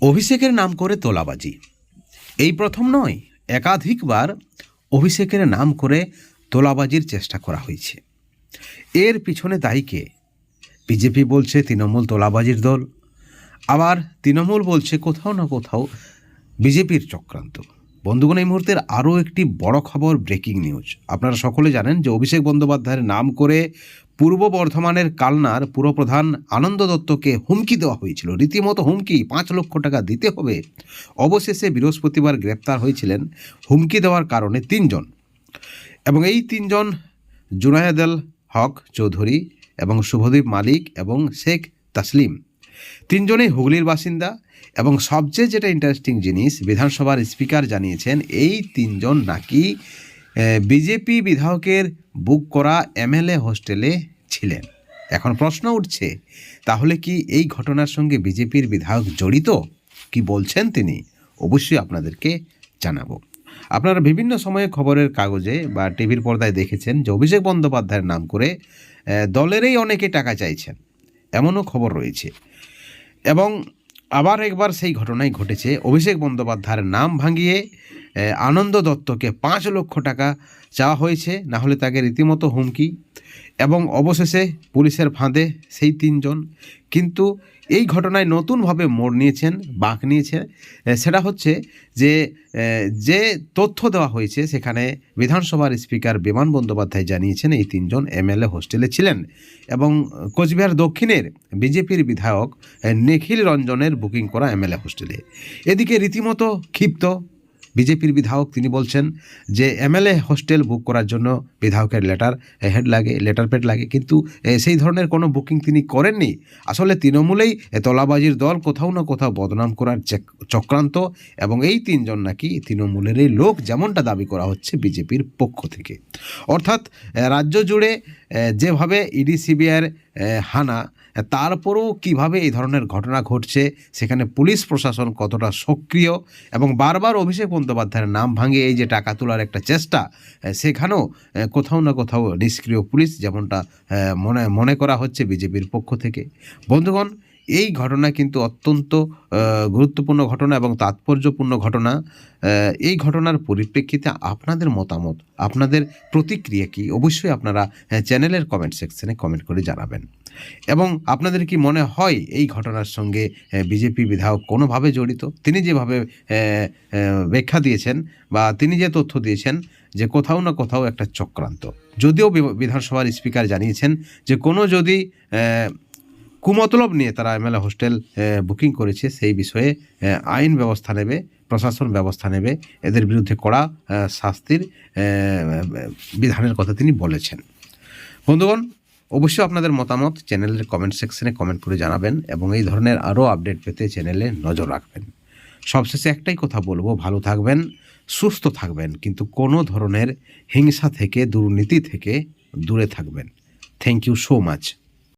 অভিষেকের নাম করে তোলাবাজি। এই প্রথম নয়, একাধিকবার অভিষেকের নাম করে তোলাবাজির চেষ্টা করা হয়েছে। এর পিছনে দায়ীকে বিজেপি বলছে তৃণমূল তোলাবাজির দল। আবার তৃণমূল বলছে কোথাও না কোথাও বিজেপির চক্রান্ত। বন্ধুগণ, এই মুহূর্তের আরও একটি বড় খবর ব্রেকিং নিউজ আপনারা সকলে জানেন যে অভিষেক বন্দ্যোপাধ্যায়ের নাম করে পূর্ব বর্ধমানের কালনার পুরপ্রধান আনন্দ দত্তকে হুমকি দেওয়া হয়েছিল। রীতিমতো হুমকি, পাঁচ লক্ষ টাকা দিতে হবে। অবশেষে বৃহস্পতিবার গ্রেপ্তার হয়েছিলেন হুমকি দেওয়ার কারণে তিনজন। এবং এই তিনজন জুনায়েদুল হক চৌধুরী এবং শুভদীপ মালিক এবং শেখ তাসলিম। তিনজনেই হুগলির বাসিন্দা এবং সবচেয়ে যেটা ইন্টারেস্টিং জিনিস, বিধানসভার স্পিকার জানিয়েছেন, এই তিনজন নাকি বিজেপি বিধায়কের বুক করা এমএলএ হোস্টেলে ছিলেন। এখন প্রশ্ন উঠছে, তাহলে কি এই ঘটনার সঙ্গে বিজেপির বিধায়ক জড়িত? কি বলছেন তিনি? অবশ্যই আপনাদেরকে জানাব। আপনারা বিভিন্ন সময়ে খবরের কাগজে বা টিভির পর্দায় দেখেছেন যে অভিষেক বন্দ্যোপাধ্যায়ের নাম করে দলেরই অনেকে টাকা চাইছেন। এমনও খবর রয়েছে। এবং আবার একবার সেই ঘটনাই ঘটেছে। অভিষেক বন্দ্যোপাধ্যায়ের নাম ভাঙিয়ে আনন্দ দত্তকে পাঁচ লক্ষ টাকা চাওয়া হয়েছে। না হলে তাকে রীতিমতো হুমকি এবং অবশেষে পুলিশের ফাঁদে সেই তিনজন। কিন্তু এই ঘটনায় নতুনভাবে মোড় নিয়েছেন বাঁক নিয়েছেন আহ, সেটা হচ্ছে যে যে তথ্য দেওয়া হয়েছে সেখানে বিধানসভার স্পিকার বিমান বন্দ্যোপাধ্যায় জানিয়েছেন এই তিনজন এমএলএ হোস্টেলে ছিলেন এবং কোচবিহার দক্ষিণের বিজেপির বিধায়ক নিখিল রঞ্জনের বুকিং করা এমএলএ হোস্টেলে। এদিকে রীতিমতো ক্ষিপ্ত বিজেপির বিধায়ক তিনি বলছেন যে এমএলএ হোস্টেল বুক করার জন্য বিধায়কের লেটার হেড লাগে, লেটার প্যাড লাগে, কিন্তু সেই ধরনের কোনো বুকিং তিনি করেননি। আসলে তৃণমূলেই তলাবাজির দল কোথাও না কোথাও বদনাম করার চেক- চক্রান্ত, এবং এই তিনজন নাকি তৃণমূলেরই লোক যেমনটা দাবি করা হচ্ছে বিজেপির পক্ষ থেকে। অর্থাৎ রাজ্য জুড়ে যেভাবে ইডি, সিবিআইয়ের হানা তারপরেও কীভাবে এই ধরনের ঘটনা ঘটছে, সেখানে পুলিশ প্রশাসন কতটা সক্রিয় এবং বারবার অভিষেক বন্দ্যোপাধ্যায়ের নাম ভাঙে এই যে টাকা তোলার একটা চেষ্টা সেখানেও কোথাও না কোথাও নিষ্ক্রিয় পুলিশ যেমনটা মনে মনে করা হচ্ছে বিজেপির পক্ষ থেকে। বন্ধুগণ এই ঘটনা কিন্তু অত্যন্ত গুরুত্বপূর্ণ ঘটনা এবং তাৎপর্যপূর্ণ ঘটনা। এই ঘটনার পরিপ্রেক্ষিতে আপনাদের মতামত আপনাদের প্রতিক্রিয়া কি? অবশ্যই আপনারা চ্যানেলের কমেন্ট সেকশনে কমেন্ট করে জানাবেন। এবং আপনাদের কি মনে হয় এই ঘটনার সঙ্গে বিজেপি বিধায়ক কোনোভাবে জড়িত? তিনি যেভাবে আহ, ব্যাখ্যা দিয়েছেন বা তিনি যে তথ্য দিয়েছেন যে কোথাও না কোথাও একটা চক্রান্ত। যদিও বিধানসভার স্পিকার জানিয়েছেন যে কোনো যদি কুমতলব নিয়ে তারা এমএলএ হোস্টেল বুকিং করেছে। সেই বিষয়ে আইন ব্যবস্থা নেবে, প্রশাসন ব্যবস্থা নেবে। এদের বিরুদ্ধে কড়া শাস্তির বিধানের কথা তিনি বলেছেন। বন্ধুগণ, অবশ্যই আপনাদের মতামত চ্যানেলের কমেন্ট সেকশনে কমেন্ট করে জানাবেন এবং এই ধরনের আরও আপডেট পেতে চ্যানেলে নজর রাখবেন। সবশেষে একটাই কথা বলব, ভালো থাকবেন, সুস্থ থাকবেন, কিন্তু কোনো ধরনের হিংসা থেকে, দুর্নীতি থেকে দূরে থাকবেন। Thank you so much